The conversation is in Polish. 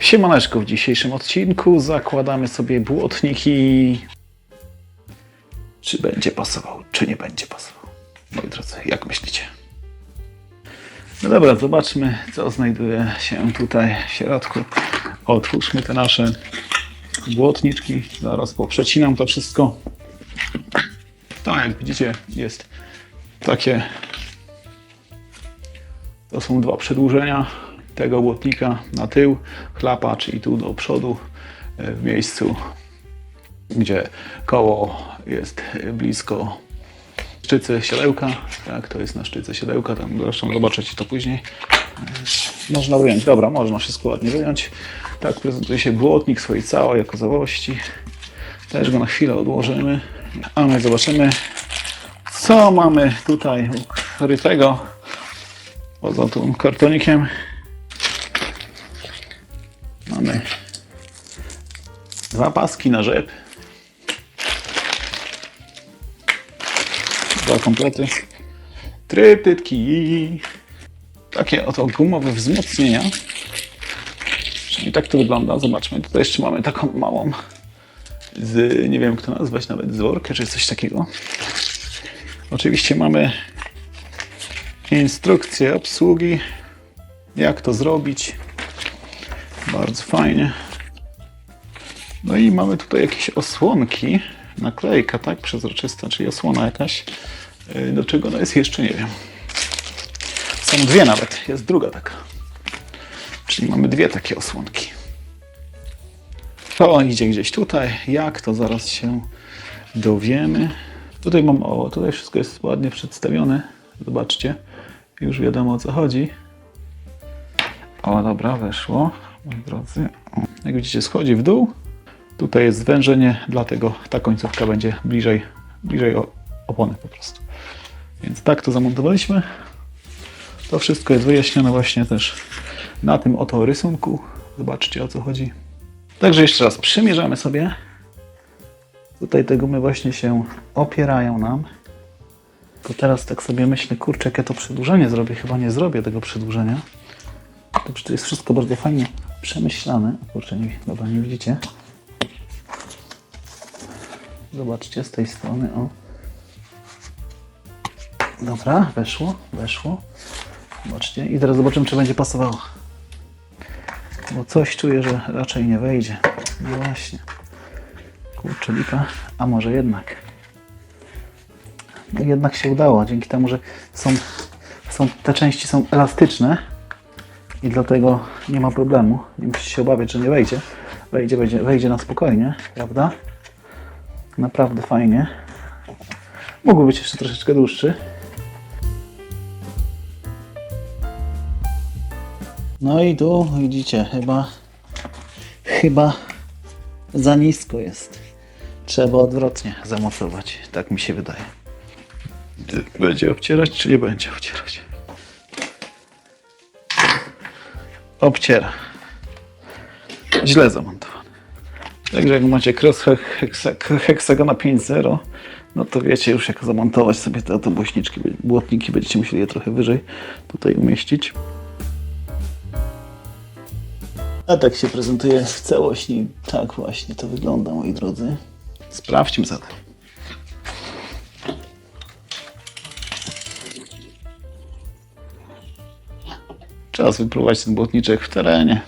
Siemaneczko, w dzisiejszym odcinku zakładamy sobie błotniki. Czy będzie pasował, czy nie będzie pasował? Moi drodzy, jak myślicie? No dobra, zobaczmy, co znajduje się tutaj w środku. Otwórzmy te nasze błotniczki. Zaraz poprzecinam to wszystko. To, jak widzicie, jest takie. To są dwa przedłużenia tego błotnika na tył, chlapa, czyli tu do przodu, e, w miejscu, gdzie koło jest blisko szczycy siodełka. Tak, to jest na szczyce siodełka, tam zresztą zobaczycie to później. E, Można wyjąć, dobra, można wszystko ładnie wyjąć. Tak prezentuje się błotnik swojej całej okazałości. Też go na chwilę odłożymy, a my zobaczymy, co mamy tutaj ukrytego poza tym kartonikiem. Dwa paski na rzep. Dwa komplety. Tryptytki. Takie oto gumowe wzmocnienia. Czyli tak to wygląda. Zobaczmy. Tutaj jeszcze mamy taką małą z, nie wiem jak to nazwać, nawet z czy coś takiego. Oczywiście mamy instrukcję obsługi, jak to zrobić. Bardzo fajnie. No i mamy tutaj jakieś osłonki, naklejka, tak, przezroczysta, czyli osłona jakaś. Yy, Do czego ona jest jeszcze nie wiem. Są dwie nawet, jest druga taka. Czyli mamy dwie takie osłonki. To idzie gdzieś tutaj. Jak to zaraz się dowiemy. Tutaj mam, o, tutaj wszystko jest ładnie przedstawione. Zobaczcie, już wiadomo o co chodzi. O, dobra, weszło, moi drodzy. Jak widzicie, schodzi w dół. Tutaj jest zwężenie, dlatego ta końcówka będzie bliżej, bliżej opony po prostu. Więc tak to zamontowaliśmy. To wszystko jest wyjaśnione właśnie też na tym oto rysunku. Zobaczcie o co chodzi. Także jeszcze raz przymierzamy sobie. Tutaj te gumy właśnie się opierają nam. To teraz tak sobie myślę, kurczę, jak ja to przedłużenie zrobię. Chyba nie zrobię tego przedłużenia. To to jest wszystko bardzo fajnie przemyślane. Kurczę, nie, dobra, nie widzicie. Zobaczcie z tej strony, o. Dobra, weszło, weszło. Zobaczcie. I teraz zobaczymy, czy będzie pasowało. Bo coś czuję, że raczej nie wejdzie. No właśnie. Kurczę, lipa. A może jednak. No jednak się udało, dzięki temu, że są, są, te części są elastyczne i dlatego nie ma problemu. Nie musicie się obawiać, że nie wejdzie. Wejdzie, wejdzie, wejdzie na spokojnie, prawda? Naprawdę fajnie. Mógłby być jeszcze troszeczkę dłuższy. No i tu widzicie, chyba chyba za nisko jest. Trzeba odwrotnie zamocować, tak mi się wydaje. Będzie obcierać, czy nie będzie obcierać? Obciera. Źle zamontowany. Także jak macie cross heksagona 5.0, no to wiecie już jak zamontować sobie te autobuśniczki, błotniki, będziecie musieli je trochę wyżej tutaj umieścić. A tak się prezentuje w całości. Tak właśnie to wygląda, moi drodzy. Sprawdźmy zatem. Czas wypróbować ten błotniczek w terenie.